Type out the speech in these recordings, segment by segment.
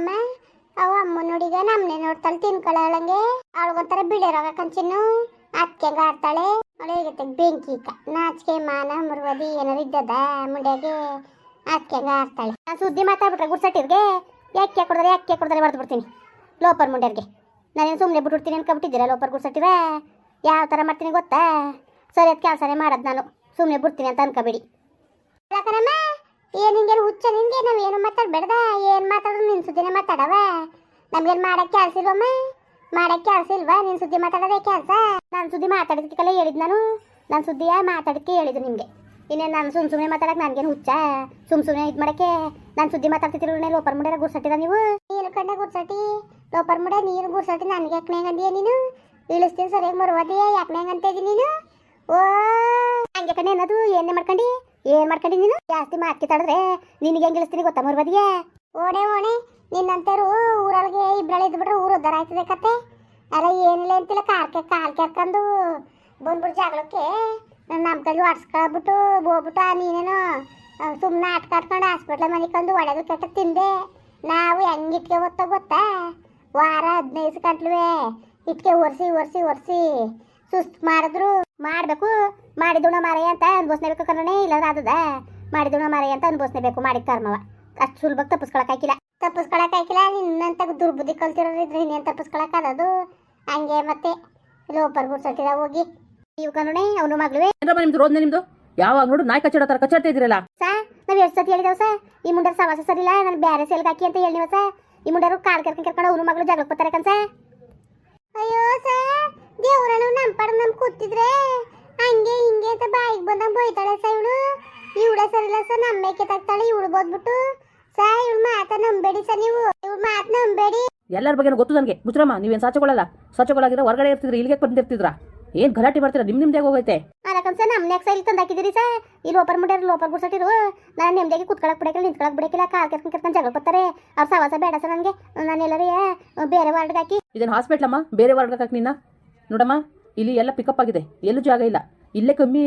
ಅಮ್ಮ? ಅವ ಅಮ್ಮ ನೋಡಿಗ ನಮ್ನೆ ನೋಡ್ತಾಳೆ ತಿನ್ಕೊಳ್ಳಂಗೆ. ಅವಳಿಗೊಂಥರ ಬಿಳಿರೋಗ ಕಂಚಿನ್ನು. ಅತ್ಕೆಂಗ ಆಡ್ತಾಳೆ. ಅವಳು ಹೇಗೆ ಬೆಂಕಿ ಈಗ ನಾಚಿಕೆ, ಮಾನ, ಮುರುವದಿ ಏನಾರು ಇದ್ದದ ಮುಂಡ್ಯಾಗೆ. ಅತ್ಕೆಂಗ ಆಡ್ತಾಳೆ. ನಾನು ಸುದ್ದಿ ಮಾತಾಡ್ಬಿಟ್ರೆ ಗುಡ್ಸಟ್ಟಿರ್ಗೆ ಯಾಕೆ ಕೊಡಿದ್ರೆ ಯಾಕೆ ಕೊಡಿದ್ರೆ ಹೊಡೆದು ಬಿಡ್ತೀನಿ. ಲೋಪರ್ ಮುಂಡ್ಯರ್ಗೆ. ನಾನೇನು ಸುಮ್ಮನೆ ಬಿಟ್ಬಿಡ್ತೀನಿ ಅನ್ಕೊಂಬಿಟ್ಟಿದ್ದೀರ ಲೋಪರ್ ಗುಡ್ಸಟ್ಟಿರ ಯಾವ ಥರ ಮಾಡ್ತೀನಿ ಗೊತ್ತಾ? ಸರಿ ಅದು ಕೆಲಸನೇ ಮಾಡೋದು ನಾನು. ಸುಮ್ಮನೆ ಬಿಡ್ತೀನಿ ಅಂತ ಅನ್ಕೋಬೇಡಿ ಏನ್ ಹಿಂಗೇನು ಹುಚ್ಚ ನಿನ್ಗೆ ನಾವ್ ಏನು ಮಾತಾಡ್ಬೇಡ್ದ ಏನ್ ಮಾತಾಡೋದು? ನಿನ್ ಸುದ್ದಿನೇ ಮಾತಾಡವ? ನಮ್ಗೇನು ಮಾಡಕ್ಕೆ ಕೆಲಸ ಇಲ್ವಮ್ಮ? ಮಾಡಕ್ ಕೆಲಸ ಇಲ್ವಾ? ನಿನ್ ಸುದ್ದಿ ಮಾತಾಡೋದೇ ಕೆಲಸ? ನಾನು ಸುದ್ದಿ ಮಾತಾಡೋದಕ್ಕೆಲ್ಲ ಹೇಳಿದ್ ನಾನು. ನಾನು ಸುದ್ದಿಯ ಮಾತಾಡಕ್ಕೆ ಹೇಳಿದ್ದು ನಿಮಗೆ. ಇನ್ನೇನು ನಾನು ಸುಮ್ ಸುಮ್ಮನೆ ಮಾತಾಡಕ್ಕೆ ನನ್ಗೇನು ಹುಚ್ಚ? ಸುಮ್ ಸುಮ್ಮನೆ ಇದು ಮಾಡಕ್ಕೆ? ನಾನು ಸುದ್ದಿ ಮಾತಾಡ್ತಿದ್ರು ಲೋಪರ್ ಮುಡಿಯ ಗುರ್ಸಟ್ಟಿದ ನೀವು? ನೀನು ಕಂಡ ಗುರ್ಸಟ್ಟಿ? ಲೋಪರ್ ಮುಡ ನೀನು ಗುರ್ಸಟ್ಟಿ? ನನಗೆ ಯಾಕೆ ಹೆಂಗಂದಿಯ ನೀನು? ಇಳಿಸ್ತೀನಿ ಸರಿಯಾಗಿ ಮರುವದಿಯ? ಯಾಕೆ ಹೆಂಗಂತ ನೀನು? ಓ, ಹಂಗೆ ಕಣೆ ಅನ್ನೋದು? ಏನೇ ಮಾಡ್ಕೊಂಡಿ? ಏನ್ ಮಾಡ್ಕೊಂಡಿ ನೀನು? ಜಾಸ್ತಿ ಮಾತಾಡಿದ್ರೆ ನಿನಗೆ ಹೆಂಗ್ ಇಳಿಸ್ತೀನಿ ಗೊತ್ತಾ ಮರ್ಬದಿಗೆ? ಓಣೆ ಓಣೆ, ನಿನ್ನಂತರು ಊರೊಳಗೆ ಇಬ್ಬರಲ್ಲಿ ಇದ್ಬಿಟ್ರೆ ಊರು ಉದ್ದಾರ ಆಯ್ತದೆ ಕತೆ. ಅಲ್ಲ, ಏನಿಲ್ಲ ಅಂತಿಲ್ಲ ಕಾರ್ಕೆ ಕಾಲ್ ಕೆರ್ಕೊಂಡು ಬಂದ್ಬಿಟ್ಟು ಜಗಳಕ್ಕೆ ನಮ್ಮ ಕೈಲಿ ಹೊಡ್ಸ್ಕೊಳ್ಬಿಟ್ಟು ಹೋಗ್ಬಿಟ್ಟು ನೀನೇನು ಸುಮ್ಮನೆ ಆಟ ಆಡ್ಕೊಂಡು ಹಾಸ್ಪಿಟ್ಲ ಮನಿಕೊಂಡು ಒಡೆದು ಕೆಟ್ಟ ತಿಂದೆ. ನಾವು ಹೆಂಗ್ ಇಟ್ಕೆ ಓದ್ತಾ ಗೊತ್ತಾ? ವಾರ ಹದಿನೈದು ಗಂಟ್ಲುವೆ. ಇಟ್ಕೆ ಒರೆಸಿ ಒರೆಸಿ ಒರೆಸಿ. ಸುಸ್ತು ಮಾಡಿದ್ರು. ಮಾಡಬೇಕು. ಮಾಡಿದುಣ ಮಾರಯ್ಯ ಅಂತ ಅನ್ಬೋಸ್ನೇಬೇಕು ಕಣ್ಣೇ ಇಲ್ಲ ಆದದ ಮಾಡಿದುಣ ಮಾರಯ್ಯ ಅಂತ ಅನ್ಬೋಸ್ನೇಬೇಕು ಮಾಡಿದ ಕರ್ಮವ. ಅಷ್ಟು ಸುಲಭಕ್ಕೆ ತಪ್ಪಿಸ್ಕೊಳಕ್ಕಾಗಿಲ್ಲ ತಪ್ಪಿಸ್ಕೊಳಕ್ಕಾಗಿಲ್ಲ ನಿನ್ನಂತ ದುರ್ಬುದ್ಧಿ ಕಲ್ತಿರೋರು ಇದ್ರೆ ಇನ್ನೇನು ತಪ್ಪಿಸ್ಕೊಳಕ್ ಆದದು ಹಂಗೆ ಮತ್ತೆ ಲೋಪರ್ ಗುಡ್ಸಟ್ಟಿದ ಹೋಗಿ. ನೀವು ಕಣ್ಣೇ ಅವನು ಮಗಳು ಏನಪ್ಪ ನಿಮ್ದು ರೋದ್ನೆ ನಿಮ್ದು? ಯಾವಾಗ ನೋಡು ನಾಯಿ ಕಚ್ಚಾಡೋ ತರ ಕಚ್ಚಾಡ್ತಾ ಇದ್ರಲ್ಲ ಸಾ ನಾವ್ ಎಷ್ಟು ಸತಿ ಹೇಳಿದೆವು ಸಾ? ಈ ಮುಂಡರ್ ಸವಾಸ ಸರಿಲ್ಲ ನಾನು ಬೇರೆ ಸೇಲ್ಗೆ ಹಾಕಿ ಅಂತ ಹೇಳಿವ ಸಾ? ಈ ಮುಂಡರು ಕಾಲ್ ಕರ್ಕೊಂಡು ಕರ್ಕೊಂಡು ಅವನು ಮಗಳು ಜಗಳಕ್ಕೆ ಬರ್ತಾರೆ ಕನ್ಸ ಅಯ್ಯೋ ಸರ್ ದೇವ್ರನು ನಮ್ಮ ಪಡ ನಮ್ ಕೂತಿದ್ರೆ ಹಂಗೆ ಹಿಂಗೆ ಅಂತ ಬಾಯಿಗೆ ಬಂದಂಗೆ ಬೈತಾಳೆ ಸರ್ ಇವಳು. ಇವಳ ಸರಿಲ್ಲ ಸರ್ ನಮ್ಮೇಕೆ ತಗ್ತಾಳೆ ಇವಳು ಬೋದ್ಬಿಟ್ಟು. ಸರ್, ಇವಳು ಮಾತ ನಂಬೇಡಿ ಸರ್ ನೀವು. ಇವಳು ಮಾತ ನಂಬೇಡಿ. ಎಲ್ಲರ ಬಗ್ಗೆ ಗೊತ್ತು ನನಗೆ. ಮುಚ್ರಮ್ಮ ನೀವೇನು ಸಾಚಕೊಳ್ಳಲ್ಲ? ಸಾಚಕೊಳ್ಳಾಗಿರೋ ಹೊರಗಡೆ ಇರ್ತಿದ್ರಿ, ಇಲ್ಲಿಗೆ ಬಂದಿರ್ತಿದ್ರ? ಏನು ಗಲಾಟೆ ಮಾಡ್ತೀರಾ? ನಿಮ್ ನಿಮ್ದೇ ಹೋಗೈತೆ? ಅರಕಂ ಸರ್ ನಮ್ ನೆಕ್ಸ್ಟ್ ಇಲ್ಲಿ ತಂದು ಹಾಕಿದ್ದೀರಿ ಸಾ ಈ ಲೋಪರ್ ಮುಡ್ಯಾರ ಲೋಪರ್ ಗುಡ್ಸಟ್ಟಿರು ನಾನು ನೆಮ್ಮದಿಯಾಗಿ ಕುತ್ಕೊಳಕ್ ಬಿಡಕಿಲ್ಲ ನಿಂತ್ಕೊಳಕ್ ಬಿಡಕಿಲ್ಲ ಕಾಲ್ ಕೆರ್ಕೊಂಡ್ ಕರ್ಕೊಂಡು ಜಗಳ ಬರ್ತಾರೆ ಅವ್ರ ಸವಾಸ ಬೇಡ ಸರ್ ನನಗೆ. ನಾನು ಎಲ್ಲರೇ ಬೇರೆ ವಾರ್ಡ್ಗೆ ಹಾಕಿ ಇದೇನು ಹಾಸ್ಪಿಟ್ಲಮ್ಮ ಬೇರೆ ವಾರ್ಡ್ಗೆ ಹಾಕಿ ನಿನ್ನ ನೋಡಮ್ಮ ಇಲ್ಲಿ ಎಲ್ಲ ಪಿಕಪ್ ಆಗಿದೆ. ಎಲ್ಲೂ ಜಾಗ ಇಲ್ಲ. ಇಲ್ಲೇ ಕಮ್ಮಿ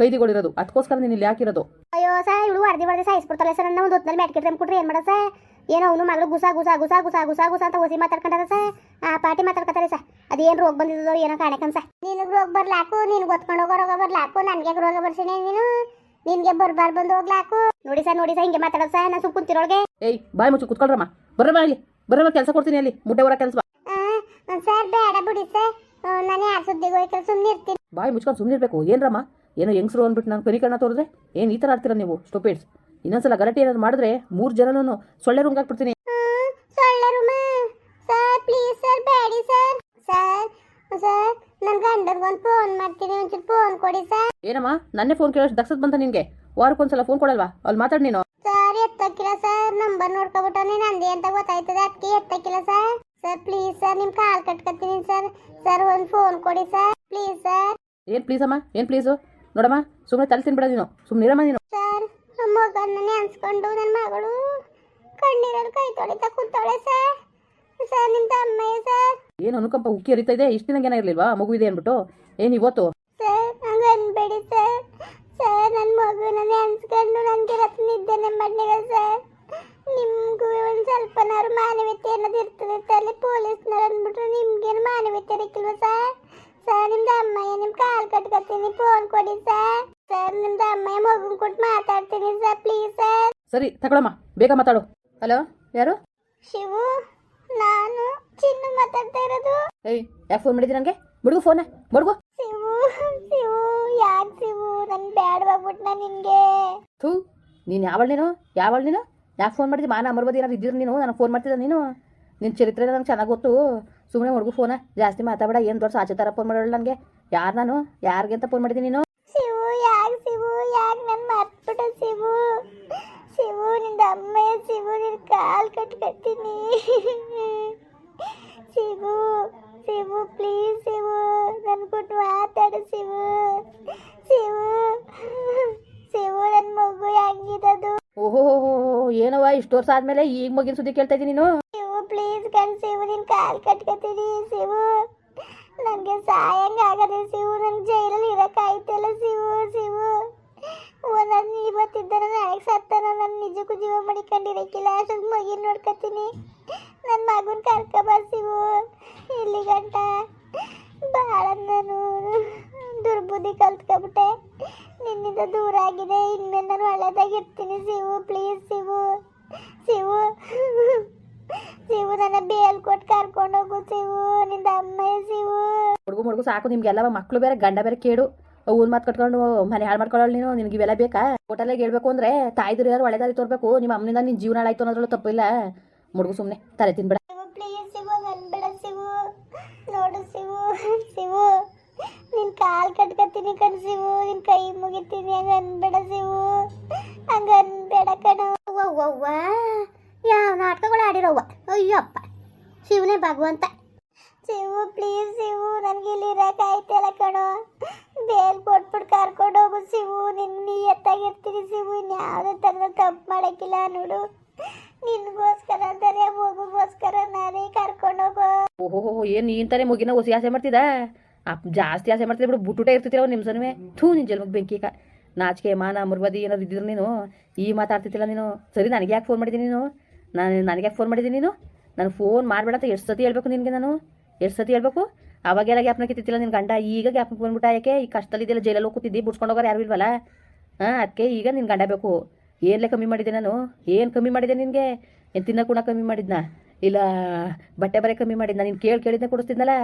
ಕೈದಿಗಳಿರೋದು. ಅದಕ್ಕೋಸ್ಕರ ನೀನು ಇಲ್ಲಿ ಹಾಕಿರೋದು. ಅಯ್ಯೋ ಸಾ ಇವಳು ಅರ್ಧಿ ಹೊಡೆದಿ ಸಾಯಿಸ್ಬಿಡ್ತಾಳೆ ಸರ್. ನನ್ನ ಒಂದು ಹೊತ್ತಿನಲ್ಲಿ ಮ್ಯಾಟ್ಕಿಟ್ರೆ ಕೊಟ್ರಿ ಏನು ಮಾಡೋದು ಸರ್ ಏನೋ ಅವನು ಮಗಳು ಗುಸ ಗುಸ ಗುಸ ಗುಸ ಗುಸ ಗುಸ ಅಂತ ಓಸಿ ಮಾತಾಡ್ಕೊಂಡಾರ ಸಾ? ಆ ಪಾಟಿ ಮಾತಾಡ್ಕೊತಾರೆ ಸರ್ ಅದೇನು ರೋಗ ಬಂದಿದ್ದೋ ಏನೋ ಕಾಣಕನ್ ಸರ್ ನಿನಗೆ ರೋಗ ಬರ್ಲಾಕು ನೀನು ಗೊತ್ಕೊಂಡು ಹೋಗೋ ರೋಗ ಬರ್ಲಾಕು ನನಗೆ ರೋಗ ಬರ್ಸಿನಿ ನೀನು. ನಿನ್ಗೆ ಬರ್ಬಾರ್ ಬಂದು ಹೋಗ್ಲಾಕು. ನೋಡಿ ಸರ್ ನೋಡಿ ಸರ್ ಹಿಂಗೆ ಮಾತಾಡೋದು ಸರ್ ನಾನು ಸುಮ್ ಕುಂತಿರೋಳ್ಗೆ. ಏಯ್ ಬಾಯ್ ಮುಚ್ಚು ಕುತ್ಕೊಳ್ರಮ್ಮ. ಬರ್ರಮ್ಮ ಇಲ್ಲಿ ಬರ್ರಮ್ಮ ಕೆಲಸ ಕೊಡ್ತೀನಿ ಅಲ್ಲಿ ಮುಟ್ಟೆ ಹೊರ ಕೆಲಸ ಸರ್ ಬೇಡ ಬಿಡಿ ಸರ್. ನಾನು ಯಾರು ಸುದ್ದಿಗೆ ಹೋಯ್ತು ಸುಮ್ಮನೆ ಇರ್ತೀನಿ. ಬಾಯಿ ಮುಚ್ಕೊಂಡು ಸುಮ್ಮನಿರ್ಬೇಕು ಏನ್ರಮ್ಮ? ಏನೋ ಹೆಂಗಸರು ಅಂದ್ಬಿಟ್ಟು ನಾನು ಪರಿಕರಣ ತೋರಿದ್ರೆ? ಏನು ಈ ಥರ ಆಡ್ತೀರಾ ನೀವು ಸ್ಟುಪಿಡ್ಸ್? ಇನ್ನೊಂದ್ಸಲ ಗಲಾಟೆ ಏನಾದ್ರು ಮಾಡಿದ್ರೆ ಮೂರು ಜನನೂ ಸೊಳ್ಳೆ ರೂಮ್ ಸೊಳ್ಳೆ ರೂಮ? ಸರ್ ಪ್ಲೀಸ್ ಸರ್ ಬೇಡಿ ಸರ್. ಸರ್ ಸರ್ ನನ್ನ ಒಂದು ಫೋನ್ ಮಾಡ್ತೀನಿ ಒಂಚೂರು ಫೋನ್ ಕೊಡಿ ಸರ್. ಏನಮ್ಮ ನನ್ನೇ ಫೋನ್ ಕೇಳೋಷ್ಟು ದಕ್ಷದ ಬಂತ ನಿನಗೆ? ವಾರಕ್ಕೊಂದ್ಸಲ ಫೋನ್ ಕೊಡಲ್ವಾ? ಅಲ್ಲಿ ಮಾತಾಡಿ ನೀನು. ಸರ್ ಎತ್ತಕ್ಕಿಲ್ಲ ಸರ್. ನಂಬರ್ ನೋಡ್ಕೊಬಿಟ್ಟು ನಂದಿ ಅಂತ ಗೊತ್ತಾಯ್ತದೆ. ಅದಕ್ಕೆ ಎತ್ತಕ್ಕಿಲ್ಲ ಸರ್. ಸರ್ ಪ್ಲೀಸ್ ಸರ್ ನಿಮ್ಮ ಕಾಲ್ ಕಟ್ಕೊತೀನಿ ಸರ್. ಸರ್ ಒಂದು ಫೋನ್ ಕೊಡಿ ಸರ್. Please sir. ಏನ್ ಪ್ಲೀಸ್ ಅಮ್ಮ? ಏನ್ ಪ್ಲೀಸು ನೋಡಮ್ಮ ಸುಮ್ಮನೆ ತಲೆ ತಿನ್ಬೇಡ ನೀನು. ಸುಮ್ಮನೆ ಇರಮ್ಮ ನೀನು. ಸರ್ ಮಗನ ನೆನ್ಸ್ಕೊಂಡು ನನ್ನ ಮಗಳು ಕಣ್ಣೀರಲ್ಲಿ ಕೈ ತೊಳಿತಾ ಕೂತಾಳೆ ಸರ್. ಸರ್ ನಿಮ್ದು ಅಮ್ಮಯ್ಯ ಸರ್? ಏನು ಅನುಕಂಪ ಉಕ್ಕಿ ಹರಿತಾ ಇದೆ? ಇಷ್ಟು ದಿನ ಏನಾಗಿರ್ಲಿಲ್ವಾ ಮಗು ಇದೆ ಅಂದ್ಬಿಟ್ಟು. ಏನು ಇವತ್ತು? ಸರ್ ಹಂಗ ಅನ್ಬೇಡಿ ಸರ್. ಸರ್ ನನ್ನ ಮಗುನ ನೆನ್ಸ್ಕೊಂಡು ನನಗೆ ರತ್ನ ನಿದ್ದೆನೆ ಮಾಡಿಲ್ಲ ಸರ್. ನಿಮಗೂ ಒಂದು ಸ್ವಲ್ಪನಾದ್ರು ಮಾನವೀಯತೆ ಅನ್ನೋದು ಇರ್ತದೆ ತಲೆ ಪೊಲೀಸ್ನವ್ರು ಅಂದ್ಬಿಟ್ರೆ ನಿಮ್ಗೇನು ಮಾನವೀಯತೆ ಇರಕ್ಕಿಲ್ವ ಸರ್? ಸರ್ ನಿಮ್ದು ಅಮ್ಮಯ್ಯ ನಿಮ್ಮ ಕಾಲು ಕಟ್ಕೊತೀನಿ. ಫೋನ್ ಕೊಡಿ ಸರ್. ಸರ್ ನಿಮ್ದು ಅಮ್ಮಯ್ಯ ಮಗು ಕೊಟ್ಟು ಮಾತಾಡ್ತೀನಿ ಸರ್ ಪ್ಲೀಸ್ ಸರ್. ಸರಿ ತಗೊಳಮ್ಮ. ಬೇಗ ಮಾತಾಡು. ಹಲೋ ಯಾರು? ಶಿವು ನಾನು ಚಿನ್ನು ಮಾತಾಡ್ತಾ ಇರೋದು. ಏಯ್ ಯಾಕೆ ಫೋನ್ ಮಾಡಿದ್ರಿ ನನಗೆ ಮುಡುಗು ಫೋನ ಮುಡುಗು. ಶಿವು ಶಿವು ಯಾಕೆ ಶಿವು? ನನ್ ನಾ ನಿನ್ಗೆ. ಥೂ ನೀನು ಯಾವಳ ನೀನು? ಯಾವಳ ನೀನು? ಯಾಕೆ ಫೋನ್ ಮಾಡಿದ್ರಿ ಮಾನ ಅಮರ್ಬೋದು ಏನಾದ್ರು ಇದ್ದಿರು ನೀನು? ನನಗೆ ಫೋನ್ ಮಾಡ್ತಿದ್ದ ನೀನು? ನಿನ್ ಚರಿತ್ರೆ ನಂಗೆ ಚೆನ್ನಾಗಿ ಗೊತ್ತು. ಸುಮ್ಮನೆ ಹುಡುಗು ಫೋನ ಜಾಸ್ತಿ ಮಾತಾಡಬೇಡ. ಏನು ದೊಡ್ಡ ಸಾಚಿತಾರ ಥರ ಫೋನ್ ಮಾಡೋಳು ನನಗೆ ಯಾರು ನಾನು? ಯಾರಿಗೆ ಅಂತ ಫೋನ್ ಮಾಡಿದ್ದೀನಿ ನೀನು ಶಿವು ಯಾಕೆ ಶಿವು ಯಾಕೆ ನನ್ ಮರ್ತ್ಬಿಟ್ಟು ಶಿವು ಶಿವು ನಿಂದ ಅಮ್ಮಯ್ಯ ಶಿವು ನಿನ್ ಕಾಲ್ ಕಟ್ಕೊತೀನಿ. ಶಿವು ಶಿವು ಪ್ಲೀಸ್ ಶಿವು ನನ್ನ ಕೊಟ್ಟು ಮಾತಾಡು ಶಿವು. ಶಿವು ಶಿವು ನನ್ನ ಮಗು ಹೆಂಗಿದದು? ಓಹೋ ಏನವ ಇಷ್ಟು ವರ್ಷ ಆದ್ಮೇಲೆ ಈಗ ಮಗಿನ ಸುದ್ದಿ ಕೇಳ್ತಾ ಇದ್ದೀನಿ ನೀನು? ಶಿವು ಪ್ಲೀಸ್ ಕಣ್ ಶಿವು ನಿನ್ ಕಾಲ್ ಕಟ್ಕೊತೀನಿ ಶಿವು. ನನಗೆ ಸಾಯಂಗ ಆಗದೆ ಶಿವು ನನ್ನ ಜೈಲಲ್ಲಿ ಇರಕ್ಕಾಯ್ತಲ್ಲ ಶಿವು ಶಿವು. ನಾನು ಇವತ್ತಿದ್ದಾನ ನಾಳೆಗೆ ಸತ್ತಾನ ನಾನು ನಿಜಕ್ಕೂ ಜೀವ ಮಡಿಕೊಂಡಿರಕ್ಕಿಲ್ಲ. ಅಷ್ಟೊಂದು ಮಗಿನ ನೋಡ್ಕೊತೀನಿ. ನನ್ನ ಮಗನ ಕರ್ಕ ಕರ್ಕೊಬರ್ಸಿವು ಇಲ್ಲಿ ಗಂಟ. ಭಾಳ ನಾನು ದುರ್ಬುದ್ಧಿ ಕಲ್ತ್ಕೊಬಿಟ್ಟೆ. ನಿನ್ನಿಂದ ದೂರ ಆಗಿದೆ. ಇನ್ಮೇಲೆ ನಾನು ಒಳ್ಳೆದಾಗಿರ್ತೀನಿ ಶಿವು. ಪ್ಲೀಸ್ ಶಿವು. ಸಿವು ಸಿವು ನನ್ನ ಬೇಲ್ ಕೊಟ್ಟು ಕರ್ಕೊಂಡು ಹೋಗು ಶಿವು. ನಿಂದ ಅಮ್ಮ ಸಿವು ಹುಡುಗು ಮುಡುಗು ಸಾಕು ನಿಮ್ಗೆಲ್ಲ ಮಕ್ಕಳು ಬೇರೆ, ಗಂಡ ಬೇರೆ ಕೇಡು. ಊನ್ ಮಾತು ಕಟ್ಕೊಂಡು, ಮನೆ ಹಾಳು ಮಾಡ್ಕೊಳ್ಳೋಳು ನೀನು, ನಿನಗೆ ಇವೆಲ್ಲ ಬೇಕಾ? ಹೋಟೆಲಾಗ ಹೇಳ್ಬೇಕು ಅಂದ್ರೆ, ತಾಯ್ದಿರು ಯಾರು ಒಳ್ಳೆದಾರಿ ತೋರ್ಬೇಕು, ನಿಮ್ಮ ಅಮ್ಮನಿಂದ ನಿನ್ನ ಜೀವನ ಹಾಳಾಯ್ತು ಅನ್ನೋದ್ರಲ್ಲೂ ತಪ್ಪಿಲ್ಲ ಮುಡುಗು ಸುಮ್ಮನೆ ತಲೆ ತಿನ್ಬೇಡ. ನೋಡು ಶಿವು ಶಿವು ನಿನ್ ಕಾಲ್ ಕಟ್ಕತ್ತೀನಿ ಕಣ್ ನಿನ್ ಕೈ ಮುಗಿತೀನಿ ಹಂಗ ಅನ್ಬೇಡ ಶಿವು ಹಂಗ ಅನ್ಬೇಡ ಕಣ. ಅವ್ವ ಯಾವ ನಾಟಕಗಳು ಆಡಿರೋವ್ವ? ಅಯ್ಯಪ್ಪ. ಶಿವನೇ ಭಗವಂತ. ಶಿವು ಪ್ಲೀಸ್ ಶಿವು ನನಗೆ ಇಲ್ಲಿ ಇರಕ್ಕಾಯ್ತಲ್ಲ ಕಣೋ. ನೋಡು. ನಿನ್ಗೋಸ್ಕರ ಅಂತಾರೆ, ಮಗುಗೋಸ್ಕರ ನಾನೇ ಕರ್ಕೊಂಡು ಹೋಗೋ. ಓಹೋ, ಏನು ನೀನ್ ತಾನೇ ಮುಗಿನ ಹೊಸಿ ಆಸೆ ಮಾಡ್ತಿದ್ದ? ಜಾಸ್ತಿ ಆಸೆ ಮಾಡ್ತಿದ್ದೆ ಬಿಡು, ಬುಟ್ಟುಟ ಇರ್ತಿತ್ತಿಲ್ಲ ನಿಮ್ಮ ಸನ್ವೆ ಥೂ ನಿನ್ನ ಜನ್ಮಕ್ಕೆ ಕ ನಾಚಿಕೆ, ಮಾನ ಮುರ್ವದಿ ಏನಾದ್ರು ಇದ್ದಿದ್ರು ನೀನು, ಈ ಮಾತಾಡ್ತಿದ್ದಿಲ್ಲ ನೀನು. ಸರಿ, ನನಗೆ ಯಾಕೆ ಫೋನ್ ಮಾಡಿದ್ದೀನಿ ನೀನು? ನಾನು, ನನಗೆ ಯಾಕೆ ಫೋನ್ ಮಾಡಿದ್ದೀನಿ ನೀನು? ನಾನು ಫೋನ್ ಮಾಡಬೇಡ ಅಂತ ಎಷ್ಟು ಸತಿ ಹೇಳ್ಬೇಕು ನಿನಗೆ ನಾನು? ಎಷ್ಟು ಸತಿ ಹೇಳ್ಬೇಕು? ಅವಾಗೆಲ್ಲ ಗ್ಯಾಪ್ನ ಕಿತ್ತಿಲ್ಲ ನಿನ್ನ ಗಂಡ, ಈಗ ಗ್ಯಾಪ್ನ ಬಂದ್ಬಿಟ್ಟ ಯಾಕೆ? ಈ ಕಷ್ಟದಲ್ಲಿದ್ದೆಲ್ಲ ಜೈಲಲ್ಲಿ ಹೋಗಿ ಕೂತಿದ್ದಿ, ಬಿಡ್ಸ್ಕೊಂಡು ಹೋಗೋರು ಯಾರು ಇಲ್ವಲ್ಲ? ಹಾಂ ಅದಕ್ಕೆ ಈಗ ನಿನ್ನ ಗಂಡ ಬೇಕು. ಏನ್ಲೇ ಕಮ್ಮಿ ಮಾಡಿದೆ ನಾನು? ಏನು ಕಮ್ಮಿ ಮಾಡಿದೆ ನಿನಗೆ? ಏನು ತಿನ್ನ ಕೂಡ ಕಮ್ಮಿ ಮಾಡಿದ್ನ? ಇಲ್ಲ, ಬಟ್ಟೆ ಬರೆ ಕಮ್ಮಿ ಮಾಡಿದ್ನ? ನೀನು ಕೇಳಿ ಕೇಳಿದ್ನ ಕೊಡಿಸ್ತಿದ್ನಲ್ಲ?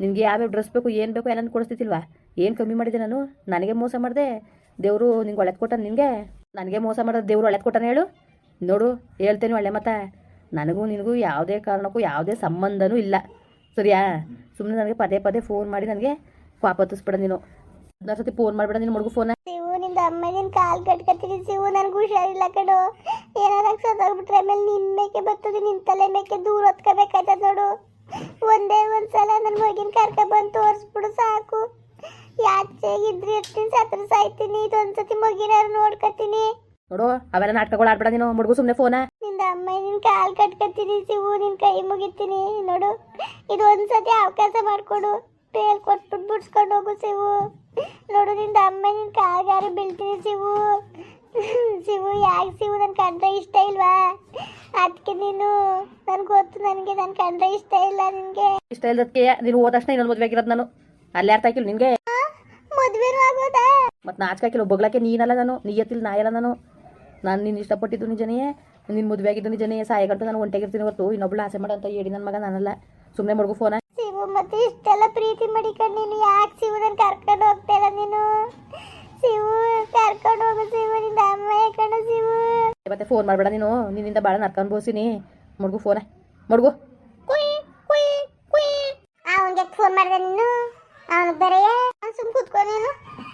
ನಿನಗೆ ಯಾವ್ಯಾವ ಡ್ರೆಸ್ ಬೇಕು, ಏನು ಬೇಕು ಎಲ್ಲ ಕೊಡಿಸ್ತಿದ್ದಿಲ್ವಾ? ಏನು ಕಮ್ಮಿ ಮಾಡಿದೆ ನಾನು? ನನಗೆ ಮೋಸ ಮಾಡಿದೆ. ದೇವರು ನಿಂಗೆ ಒಳ್ಳೇದು ಕೊಟ್ಟ ನಿನಗೆ? ನನಗೆ ಮೋಸ ಮಾಡೋದು. ದೇವರು ಒಳ್ಳೇದು ಕೊಟ್ಟಾನೆ ಹೇಳು? ನೋಡು, ಹೇಳ್ತೇನೆ ಒಳ್ಳೆ ಮತ್ತೆ ನನಗೂ ನಿನಗೂ ಯಾವುದೇ ಕಾರಣಕ್ಕೂ ಯಾವುದೇ ಸಂಬಂಧನೂ ಇಲ್ಲ. ಸರಿಯಾ? ಸುಮ್ಮನೆ ನನಗೆ ಪದೇ ಪದೇ ಫೋನ್ ಮಾಡಿ ನನಗೆ ವಾಪತ್ತಿಸ್ಬೇಡ ನೀನು. ಹದಿನಾರು ಸತಿ ಫೋನ್ ಮಾಡಿಬೇಡ ನಿನ್ನ ಮಡುಗು ಫೋನ ಶಿವು ಕಾಲು ಕಟ್ಕತ್ತೀನಿ ಶಿವು ನನಗೆ ಹುಷಾರಿಲ್ಲ ಕಡು ಏನಾರ ಸತ್ತೋಗ್ಬಿಟ್ರೆ ಆಮೇಲೆ ನಿನ್ನ ಮೇಕೆ ಬರ್ತದೆ ನಿನ್ ತಲೆ ಮೇಕೆ ದೂರ ಹೊತ್ಕೋಬೇಕಾಯ್ತದ ನೋಡು. ಒಂದೇ ಒಂದ್ಸಲ ನನ್ನ ಮಗಿನ ಕರ್ಕ ಬಂದು ತೋರಿಸ್ಬಿಡು ಸಾಕು. ಯಾಚೆ ಇದ್ರೆ ಇರ್ತೀನಿ ಸತ್ರ ಸಾಯ್ತೀನಿ ಇದೊಂದ್ಸತಿ ಮಗಿನಾರು ನೋಡ್ಕತ್ತೀನಿ ನೋಡು ಅವೆಲ್ಲ ನಾಟಕಗಳು ಆಡ್ಬೇಡ ನೀನು ಮುಡುಗು ಸುಮ್ಮನೆ ಫೋನ. ನಿಂದ ಅಮ್ಮ ನಿನ್ ಕಾಲ್ ಕಟ್ಕತ್ತೀನಿ ಶಿವು ನಿನ್ ಕೈ ಮುಗಿತೀನಿ. ನೋಡು ಇದು ಒಂದ್ಸತಿ ಅವಕಾಶ ಮಾಡ್ಕೊಡು. ಬೇಲ್ ಕೊಟ್ಬಿಟ್ಟು ಬಿಡ್ಸ್ಕೊಂಡು ಹೋಗು ಶಿವು ನೋಡು ನಿಂದ ಅಮ್ಮ ನಿನ್ ಕಾಲ್ಗಾರ ಬೀಳ್ತೀನಿ ಶಿವು. ಶಿವು ಯಾಕೆ ಶಿವು? ನನ್ ಕಂಡ್ರೆ ಇಷ್ಟ ಇಲ್ವಾ? ಅದಕ್ಕೆ ನೀನು ನನ್ಗೆ ಗೊತ್ತು ನನಗೆ ನನ್ ಕಂಡ್ರೆ ಇಷ್ಟ ಇಲ್ಲ ನಿನ್ಗೆ. ಇಷ್ಟ ಇಲ್ಲದಕ್ಕೆ ನೀನು ಹೋದ ತಕ್ಷಣ ಇನ್ನೊಂದು ಮದುವೆ ಆಗಿರೋದು ನಾನು. ಅಲ್ಲಿ ಅರ್ಥ ಆಕಿಲ್ ನಿನಗೆ. ಮದ್ವೆನೂ ಆಗೋದಾ? ಮತ್ತೆ ನಾಚ್ಕಾಕಿಲ್ಲ ಬಗ್ಲಕ್ಕೆ ನೀನಲ್ಲ ನಾನು ನೀಯತ್ತಿಲ್ಲ ನಾಯಲ್ಲ ನಾನು. ನಾನು ನಿನ್ನ ಇಷ್ಟಪಟ್ಟಿದ್ದು ನಿಜನೇ ನಿನ್ನ ಮದುವೆ ಆಗಿದ್ದು ನಿಜನೇ ಸಾಯಗಂಟು ನಾನು ಒಂಟೆಗಿರ್ತೀನಿ ಹೊರತು ಇನ್ನೊಬ್ಳು ಆಸೆ ಮಾಡಂತ ಹೇಳಿ ನನ್ನ ಮಗ ನಾನಲ್ಲ. ಸುಮ್ಮನೆ ಮಡ್ಗು ಫೋನ ಮತ್ತೆ ಇಷ್ಟೆಲ್ಲ ಪ್ರೀತಿ ಮಾಡಿಕೊಂಡು ನೀನು ಯಾಕೆ ಶಿವು ನನ್ ಕರ್ಕೊಂಡು ಹೋಗ್ತಾ ಇಲ್ಲ ನೀನು? ಶಿವು ಕರ್ಕೊಂಡು ಹೋಗು ಶಿವು ನಿಂದ ಅಮ್ಮ ಯಾಕಂಡು ಶಿವು? ಮತ್ತೆ ಫೋನ್ ಮಾಡಬೇಡ ನೀನು. ನಿನ್ನಿಂದ ಭಾಳ ನರ್ಕೊಂಡು ಬೋಸಿನಿ. ಮಡ್ಗು ಫೋನ ಮಡ್ಗು. ಕುಯ್ ಕುಯ್ ಕುಯ್. ಅವನಿಗೆ ಫೋನ್ ಮಾಡಿದೆ ನೀನು? ಅವನು ಬೇರೆ ಸುಮ್ ಕೂತ್ಕೊ ನೀನು.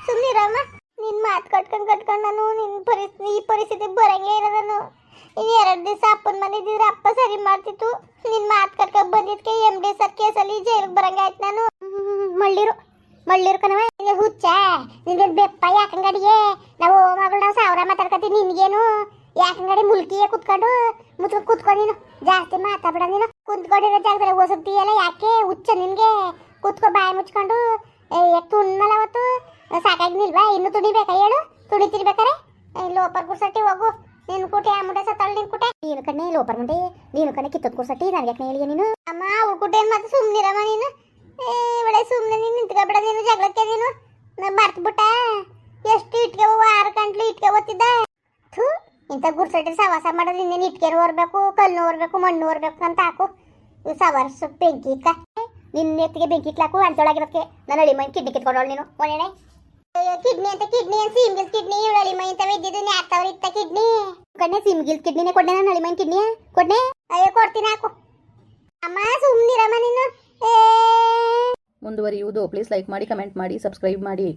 ಸುಮ್ಮನಿರಮ್ಮ ನಿನ್ ಮಾತು ಕಟ್ಕೊಂಡು ಕಟ್ಕೊಂಡು ನಾನು ನಿನ್ನ ಪರಿಸ್ಥಿತಿ ಈ ಪರಿಸ್ಥಿತಿ ಬರಂಗೇ ಇರೋದನು ನಾನು ಇನ್ನು ಎರಡು ದಿವಸ ಅಪ್ಪನ ಮನೆ ಇದ್ದಿದ್ರೆ ಅಪ್ಪ ಸರಿ ಮಾಡ್ತಿತ್ತು. ನಿನ್ ಮಾತ್ ಕಟ್ಕೊಂಡು ಬಂದಿದ್ಕೆ ಎಂ ಡಿ ಸರ್ ಕೇಸಲ್ಲಿ ಜೈಲಿಗೆ ಬರಂಗಾಯ್ತು ನಾನು. ಮಳ್ಳಿರು ಮಳ್ಳಿರು ಕಣವ ನಿನಗೆ ಹುಚ್ಚ ನಿನಗೆ ಬೆಪ್ಪ ಯಾಕಂಗಡಿಗೆ ನಾವು ಮಗಳು ನಾವು ಸಾವಿರ ಮಾತಾಡ್ಕತ್ತೀನಿ ನಿನ್ಗೇನು? ಯಾಕಂಗಡಿ ಮುಲ್ಕಿಯೇ ಕುತ್ಕೊಂಡು ಮುಚ್ಕೊಂಡು ಕುತ್ಕೊಂಡು ನೀನು ಜಾಸ್ತಿ ಮಾತಾಡ್ಬೇಡ ನೀನು. ಕುಂತ್ಕೊಂಡಿರೋ ಜಾಗದಲ್ಲಿ ಓಸುತ್ತೀಯಲ್ಲ ಯಾಕೆ? ಹುಚ್ಚ ನಿನಗೆ. ಕುತ್ಕೊ ಬಾಯಿ ಮುಚ್ಕೊಂಡು ತುಣ್ಣಲ್ಲ ಅವತ್ತು. ಸಾಕಾಗಿ ನಿಲ್ವಾ ಇನ್ನು ತುಡಿಬೇಕಾ ಹೇಳು? ತುಡಿತಿರ್ಬೇಕಾರೆ? ಏ, ಲೋಪರ್ ಕುರ್ಸಟ್ಟಿ ಹೋಗು. ನಿನ್ ಕುಟೆ, ಆ ಮುಟೆ ಸತ್ತಾಳ ನಿನ್ ಕುಟೆ. ನೀನು ಕಣ್ಣೆ ಲೋಪರ್ ಮುಂಡೆ ನೀನು ಕಣ್ಣೆ ಕಿತ್ತದ ಕುರ್ಸಟ್ಟಿ ನನಗೆ ಯಾಕೆ ಹೇಳಿಯ ನೀನು? ಅಮ್ಮ, ಅವ್ರ ಕುಟೆ ಮತ್ತೆ ಸುಮ್ನಿರಮ್ಮ ನೀನು. ಏ, ಒಳ್ಳೆ ಸುಮ್ಮನೆ ನೀನು ನಿಂತ್ಕೊಬೇಡ ನೀನು, ಜಗಳಕ್ಕೆ ನೀನು. ನಾ ಮರ್ತ್ಬಿಟ್ಟ ಎಷ್ಟು ಇಟ್ಕೆ ಆರು ಗಂಟ್ಲು ಇಟ್ಕೆ ಓದ್ತಿದ್ದ ಥೂ, ಇಂಥ ಗುರ್ಸಟ್ಟಿ ಸವಾಸ ಮಾಡೋದು ಇನ್ನೇನು ಇಟ್ಕೆರು ಓರ್ಬೇಕು, ಕಲ್ಲು ಓರ್ಬೇಕು, ಮಣ್ಣು ಓರ್ಬೇಕು ಅಂತ ಹಾಕು. ಇವು ಸವಾರ ಬೆಂಕಿ ಇಕ್ಕ. ನಿನ್ನ ಎತ್ತಿಗೆ ಬೆಂಕಿ ಇಟ್ಲಾಕು ಅಂತೊಳಗಿರೋಕ್ಕೆ ನನ್ನ ಅಳಿ ಮೈ ಕಿಡ್ನಿ ಕಿತ್ಕೊಂಡೋಳು ನೀನು. ಒಳ್ಳೆ ಕಿಡ್ನಿ ಅಂತ ಕಿಡ್ನಿ ಅಂತ ಸಿಮ್ಗಿಲ್ ಕಿಡ್ನಿ ಅಳಿ ಮೈ ಅಂತ ಇದ್ದಿದ್ದು ನ್ಯಾತವ್ರ ಇತ್ತ ಕಿಡ್ನಿ ಕಣ್ಣೆ ಸಿಮ್ಗಿಲ್ ಕಿಡ್ನಿನೇ ಕೊಡ್ನೆ ನಾನು ಅಳಿಮೈನ್ ಕಿಡ್ನಿ ಕೊಡ್ನೆ? ಅಯ್ಯೋ ಕೊಡ್ತೀನಿ ಹಾಕು. ಅಮ್ಮ ಸುಮ್ನಿರಮ್ಮ ನೀನು. ಮುಂದುವರಿಯುವುದು ಪ್ಲೀಸ್ ಲೈಕ್ ಮಾಡಿ ಕಮೆಂಟ್ ಮಾಡಿ ಸಬ್ಸ್ಕ್ರೈಬ್ ಮಾಡಿ.